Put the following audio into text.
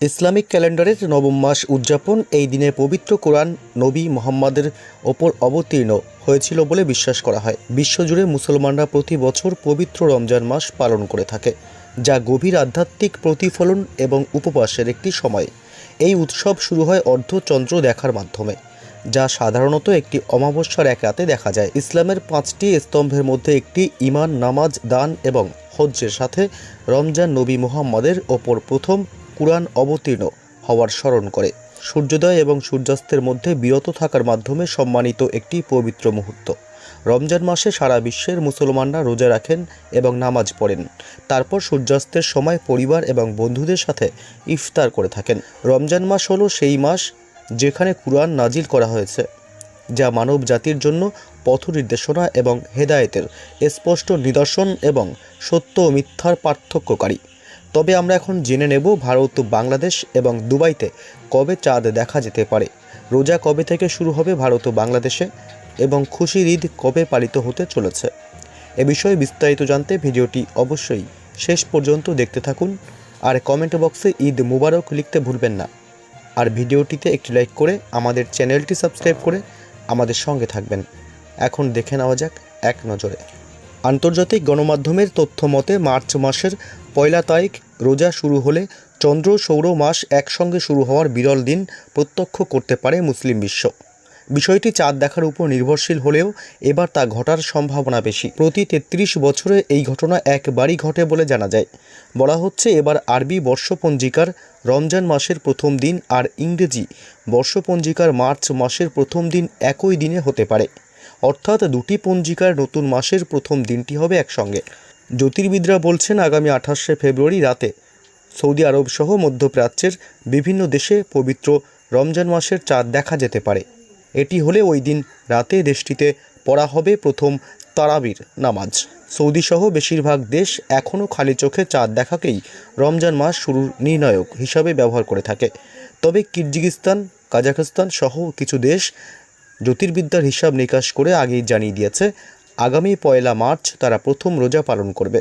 Islamic ক্যালেন্ডারের নবম মাস উদযাপন, এই দিনে পবিত্র কোরআন নবী মোহাম্মদের ওপর অবতীর্ণ হয়েছিল বলে বিশ্বাস করা হয়। বিশ্বজুড়ে মুসলমানরা প্রতি বছর পবিত্র রমজান মাস পালন করে থাকে, যা গভীর আধ্যাত্মিক প্রতিফলন এবং উপবাসের একটি সময়। এই উৎসব শুরু হয় অর্ধচন্দ্র দেখার মাধ্যমে, যা সাধারণত একটি অমাবস্যার এক রাতে দেখা যায়। ইসলামের পাঁচটি স্তম্ভের মধ্যে একটি ইমান নামাজ, দান এবং হজ্জের সাথে রমজান নবী মুহাম্মদের ওপর প্রথম কুরআন অবতীর্ণ হওয়ার স্মরণ করে। সূর্যোদয় এবং সূর্যাস্তের মধ্যে বিরত থাকার মাধ্যমে সম্মানিত একটি পবিত্র মুহূর্ত। রমজান মাসে সারা বিশ্বের মুসলমানরা রোজা রাখেন এবং নামাজ পড়েন। তারপর সূর্যাস্তের সময় পরিবার এবং বন্ধুদের সাথে ইফতার করে থাকেন। রমজান মাস হলো সেই মাস যেখানে কুরআন নাজিল করা হয়েছে, যা মানব জাতির জন্য পথ নির্দেশনা এবং হেদায়েতের স্পষ্ট নিদর্শন এবং সত্য ও মিথ্যার পার্থক্যকারী। তবে আমরা এখন জেনে নেব ভারত ও বাংলাদেশ এবং দুবাইতে কবে চাঁদ দেখা যেতে পারে। রোজা কবে থেকে শুরু হবে ভারত ও বাংলাদেশে এবং খুশির ঈদ কবে পালিত হতে চলেছে? এ বিষয়ে বিস্তারিত জানতে ভিডিওটি অবশ্যই শেষ পর্যন্ত দেখতে থাকুন। আর কমেন্ট বক্সে ঈদ মুবারক লিখতে ভুলবেন না। আর ভিডিওটিতে একটি লাইক করে আমাদের চ্যানেলটি সাবস্ক্রাইব করে আমাদের সঙ্গে থাকবেন। এখন দেখে নেওয়া যাক এক নজরে। আন্তর্জাতিক গণমাধ্যমের তথ্য মতে, মার্চ মাসের পয়লা তারিখ রোজা শুরু হলে চন্দ্র সৌর মাস একসঙ্গে শুরু হওয়ার বিরল দিন প্রত্যক্ষ করতে পারে মুসলিম বিশ্ব। বিষয়টি চাঁদ দেখার উপর নির্ভরশীল হলেও এবার তা ঘটার সম্ভাবনা বেশি। প্রতি তেত্রিশ বছরে এই ঘটনা একবারই ঘটে বলে জানা যায়। বলা হচ্ছে, এবার আরবি বর্ষপঞ্জিকার রমজান মাসের প্রথম দিন আর ইংরেজি বর্ষপঞ্জিকার মার্চ মাসের প্রথম দিন একই দিনে হতে পারে। অর্থাৎ দুটি পঞ্জিকার নতুন মাসের প্রথম দিনটি হবে একসঙ্গে। জ্যোতির্বিদরা বলছেন, আগামী আঠাশে ফেব্রুয়ারি রাতে সৌদি আরব সহ মধ্যপ্রাচ্যের বিভিন্ন দেশে পবিত্র রমজান মাসের চাঁদ দেখা যেতে পারে। এটি হলে ওই দিন রাতে দেশটিতে পড়া হবে প্রথম তারাবির নামাজ। সৌদি সহ বেশিরভাগ দেশ এখনও খালি চোখে চাঁদ দেখাকেই রমজান মাস শুরুর নির্ণায়ক হিসাবে ব্যবহার করে থাকে। তবে কিরজিগিস্তান কাজাখস্তান সহ কিছু দেশ জ্যোতির্বিদ্যার হিসাব নিকাশ করে আগেই জানিয়ে দিয়েছে, আগামী পয়লা মার্চ তারা প্রথম রোজা পালন করবে।